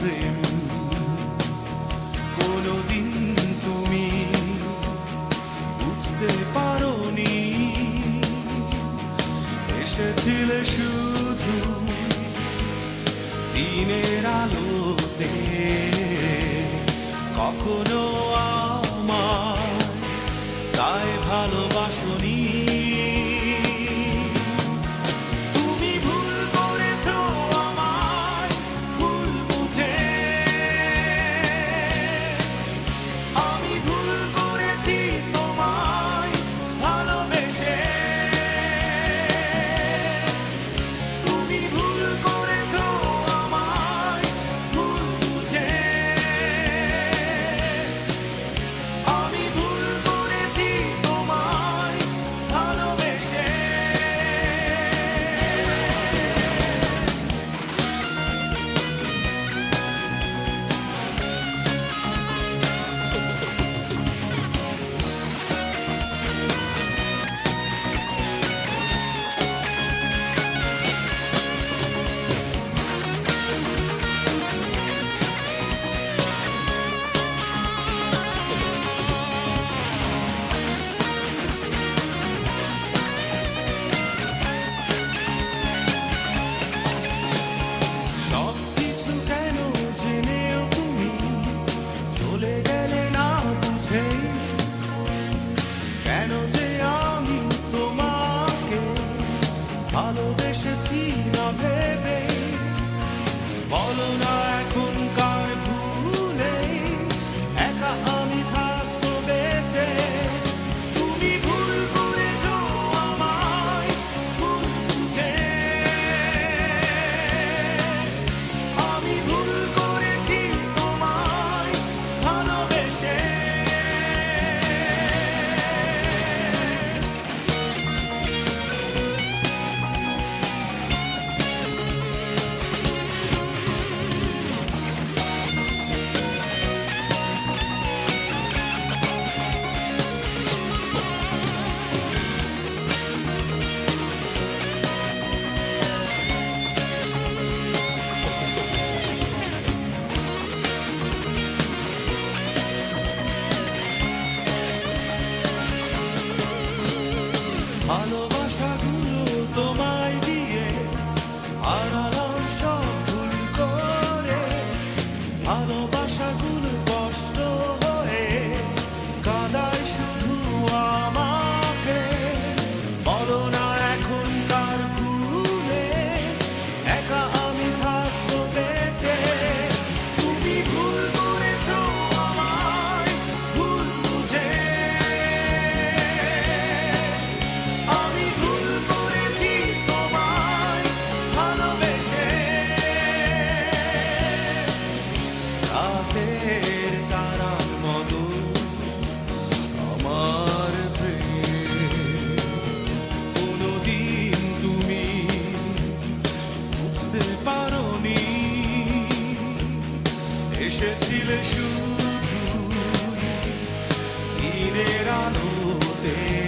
প্রেম। কোনদিন তুমি বুঝতে পারো পারি এসেছিলে শুধু দিনের আলোতে। কখনো ভালোবাসাগুলো তোমায় দিয়ে ভালোবাসা বুঝতে পারি এসেছিলে শুধু দিনের আলোতে।